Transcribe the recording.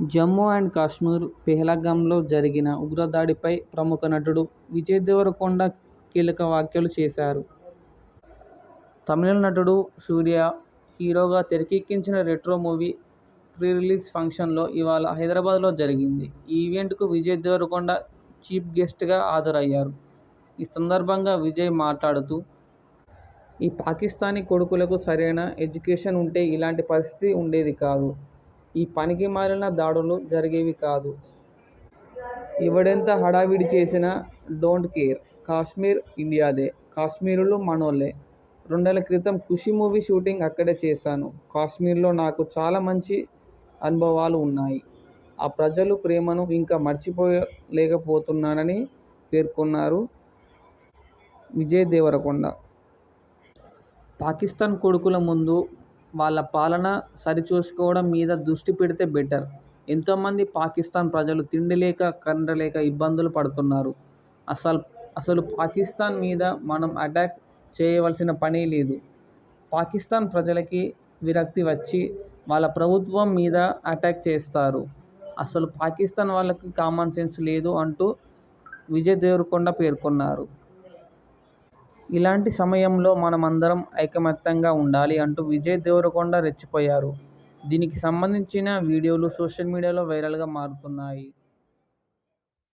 Jammu and Kashmir పెహల్గాంలో జరిగిన ఉగ్రదాడిపై ప్రముఖ నటుడు విజయ్ దేవరకొండ కీలక వ్యాఖ్యలు చేశారు. తమిళ నటుడు సూర్య హీరోగా తెరకెక్కించిన 'రెట్రో' మూవీ ప్రీ రిలీజ్ ఫంక్షన్లో ఇవాళ హైదరాబాద్లో జరిగింది. ఈ ఈవెంట్కు విజయ్ దేవరకొండ చీఫ్ గెస్ట్గా హాజరయ్యారు. ఈ సందర్భంగా విజయ్ మాట్లాడుతూ.. ఈ పాకిస్థానీ కొడుకులకు సరైన ఎడ్యుకేషన్ ఉంటే ఇలాంటి పరిస్థితి ఉండేది కాదు. ఈ పనికిమాలిన దాడులు జరిగేవి కాదు. ఎవడెంత హడావిడి చేసినా డోంట్ కేర్ కాశ్మీర్ ఇండియాదే. కాశ్మీరులు మనోళ్ళే రెండేళ్ళ క్రితం 'ఖుషీ' మూవీ షూటింగ్ అక్కడే చేశాను. కాశ్మీర్లో నాకు చాలా మంచి అనుభవాలు ఉన్నాయి. ఆ ప్రజలు ప్రేమను ఇంకా మర్చిపోలేకపోతున్నానని పేర్కొన్నారు విజయ్ దేవరకొండ. పాకిస్తాన్ కొడుకుల ముందు వాళ్ళ పాలన సరిచూసుకోవడం మీద దృష్టి పెడితే బెటర్. ఎంతోమంది పాకిస్తాన్ ప్రజలు తిండి లేక, కరెంట్ లేక ఇబ్బందులు పడుతున్నారు. అసలు అసలు పాకిస్తాన్ మీద మనం అటాక్ చేయవలసిన పనే లేదు. పాకిస్తాన్ ప్రజలకి విరక్తి వచ్చి వాళ్ళ ప్రభుత్వం మీద అటాక్ చేస్తారు. అసలు పాకిస్తాన్ వాళ్ళకి కామన్ సెన్స్ లేదు అంటూ విజయ్ దేవరకొండ పేర్కొన్నారు. ఇలాంటి సమయంలో మనమందరం ఐకమత్యంగా ఉండాలి అంటూ విజయ్ దేవరకొండ రెచ్చిపోయారు. దీనికి సంబంధించిన వీడియోలు సోషల్ మీడియాలో వైరల్గా మారుతున్నాయి.